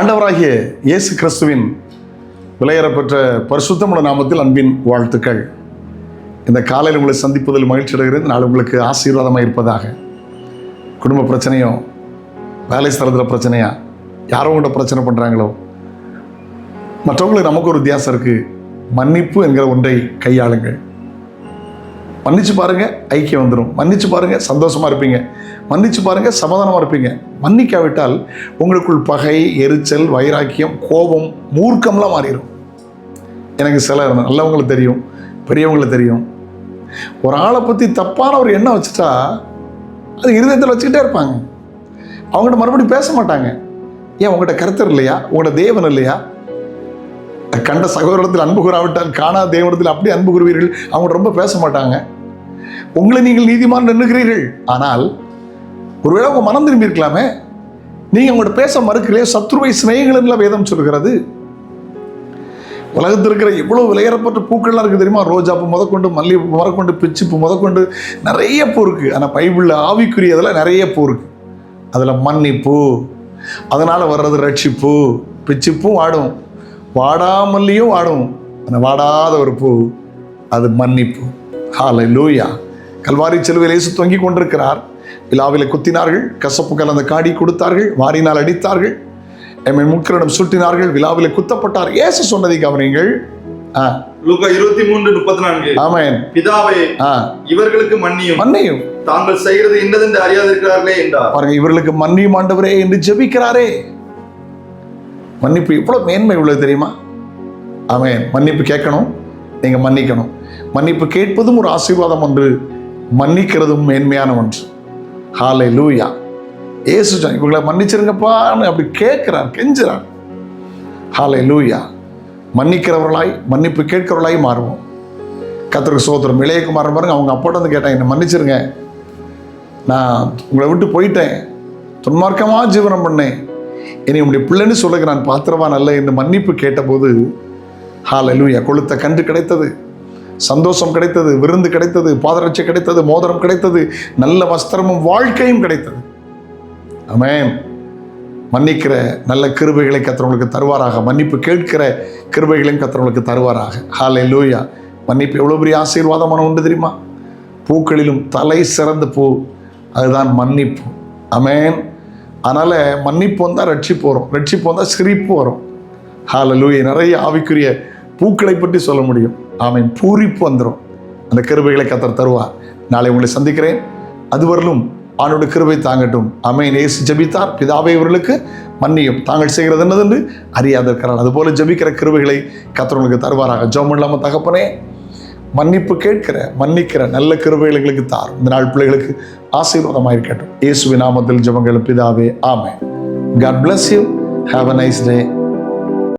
ஆண்டவராகிய இயேசு கிறிஸ்துவின் விலையேறப்பெற்ற பரிசுத்தமுள்ள நாமத்தில் அன்பின் வாழ்த்துக்கள். இந்த காலையில் உங்களை சந்திப்பதில் மகிழ்ச்சி அடைகிறது நாள் உங்களுக்கு ஆசீர்வாதமாக இருப்பதாக. குடும்ப பிரச்சனையோ வேலை ஸ்தலத்தில் பிரச்சனையா யாரோ உங்கள்கிட்ட பிரச்சனை பண்ணுறாங்களோ மற்றவங்களுக்கு நமக்கு ஒரு வித்தியாசம் இருக்குது மன்னிப்பு என்கிற ஒன்றை கையாளுங்கள். மன்னிச்சு பாருங்க ஐக்கியம் வந்துடும் மன்னிச்சு பாருங்க சந்தோஷமா இருப்பீங்க. மன்னிச்சு பாருங்க சமாதானமா இருப்பீங்க. மன்னிக்காவிட்டால் உங்களுக்குள் பகை எரிச்சல் வைராக்கியம் கோபம் மூர்க்கம்லாம் மாறிடும் எனக்கு சில நல்லவங்களுக்கு தெரியும் பெரியவங்களுக்கு தெரியும். ஒரு ஆளை பற்றி தப்பான ஒரு எண்ணம் வச்சுட்டா அது இருதயத்தில் வச்சுக்கிட்டே இருப்பாங்க. அவங்ககிட்ட மறுபடியும் பேச மாட்டாங்க. ஏன் உங்கள்கிட்ட கருத்தர் இல்லையா? உங்களோட தேவன் இல்லையா? கண்ட சகோதரத்தில் அன்பு கூறாவிட்டால் காணா தேவனத்தில் அப்படி அன்பு கூறுவீர்கள். அவங்க ரொம்ப பேச மாட்டாங்க. உங்களை நீங்கள் நீதிமான் எண்ணுகிறீர்கள். ஆனால் ஒருவேளை உங்க மனம் திரும்பி இருக்கலாமே? நீங்க உங்கள்ட்ட பேச மறுக்கிறே சத்ருவை சிநேகங்கள் வேதம் சொல்கிறது உலகத்தில் இருக்கிற எவ்வளவு விலையேறப்பட்ட பூக்கள்லாம் இருக்குது தெரியுமா? ரோஜா பூ முதற்கொண்டு மல்லிகைப்பூ முதற்கொண்டு பிச்சிப்பூ முதற்கொண்டு நிறைய பூ இருக்குது ஆனால் பைபிளில் ஆவிக்குரியதில் நிறைய பூ இருக்குது அதில் மன்னிப்பூ அதனால் வர்றது ரட்சிப்பூ பிச்சுப்பூ வாடும். வாடாமல்லியும் வாடும். அந்த வாடாத ஒரு பூ அது மன்னிப்பு ஹாலை லூயா கல்வாரி சிலுவையில் இயேசு தொங்கிக் கொண்டிருக்கிறார். விழாவில் குத்தினார்கள் கசப்பு கலந்த காடி கொடுத்தார்கள் வாரினால் அடித்தார்கள் எம்மை முக்கரிடம் சுட்டினார்கள் விழாவில் குத்தப்பட்டார். இயேசு சொன்னதை கவனிங்கள் இருபத்தி மூன்று முப்பத்தி நான்கு. பிதாவே இவர்களுக்கு மன்னியும். மன்னியும். தாங்கள் செய்கிறது இன்னதென்று அறியாதிருக்கிறார்களே என்றார். பாருங்க இவர்களுக்கு மன்னியும் ஆண்டவரே என்று ஜெபிக்கிறாரே. மன்னிப்பு எவ்வளவு மேன்மை உள்ளது தெரியுமா? ஆமென். மன்னிப்பு கேட்கணும் நீங்க மன்னிக்கணும். மன்னிப்பு கேட்பதும் ஒரு ஆசீர்வாதம் ஒன்று. மன்னிக்கிறதும் மேன்மையான ஒன்று. ஹாலை லூயா ஏசு இவங்களை மன்னிச்சிருங்கப்பான்னு அப்படி கேட்கிறார் கெஞ்சுறார். ஹாலை லூயா மன்னிக்கிறவர்களாய் மன்னிப்பு கேட்கிறவர்களாய் மாறுவோம். கத்திரிக்கு சோதரம் இளையகுமாரன் பாருங்க அவங்க அப்பாட்ட வந்து கேட்டேன் என்னை மன்னிச்சிருங்க. நான் உங்களை விட்டு போயிட்டேன். துன்மார்க்கமாக ஜீவனம் பண்ணேன். இனி உங்களுடைய பிள்ளைன்னு சொல்லுங்க நான் பாத்திரவான் அல்ல என்று மன்னிப்பு கேட்டபோது ஹாலலூயா கொளுத்த கன்று கிடைத்தது. சந்தோஷம் கிடைத்தது விருந்து கிடைத்தது பாதரட்சி கிடைத்தது மோதிரம் கிடைத்தது நல்ல வஸ்திரமும் வாழ்க்கையும் கிடைத்தது. அமேன் மன்னிக்கிற நல்ல கிருபைகளை கத்தவங்களுக்கு தருவாராக. மன்னிப்பு கேட்கிற கிருபைகளையும் கத்தவங்களுக்கு தருவாராக. ஹாலே லூயா மன்னிப்பு எவ்வளோ பெரிய ஆசீர்வாதமான உண்டு தெரியுமா? பூக்களிலும் தலை சிறந்த பூ. அதுதான் மன்னிப்பு. அமேன் அதனால் மன்னிப்பு வந்தால் ரட்சிப்பு வரும். ரட்சிப்பு வந்தால் சிரிப்பு வரும். ஹாலலூயா நிறைய ஆவிக்குரிய பூக்களை பற்றி சொல்ல முடியும். ஆமீன். பூரிப்பு வந்துடும் அந்த கிருபைகளை கத்தர் தருவார். நாளை உங்களை சந்திக்கிறேன். அதுவரையிலும் ஆணோட கிருபை தாங்கட்டும். அமேன் ஏசு ஜபித்தார். பிதாவை இவர்களுக்கு மன்னியும். தாங்கள் செய்கிறது என்னதென்று அறியாதிருக்கிறார் அதுபோல ஜபிக்கிற கிருபைகளை கத்தவங்களுக்கு தருவாராக. ஜோம் இல்லாமல் தகப்பனே மன்னிப்பு கேட்கிற மன்னிக்கிற நல்ல கிருபைகள் எங்களுக்கு தார் இந்த நாள் பிள்ளைகளுக்கு ஆசீர்வாதமாக இருக்கட்டும். இயேசுவின் நாமத்தில் ஜபங்கள் பிதாவே amen God bless you have a nice day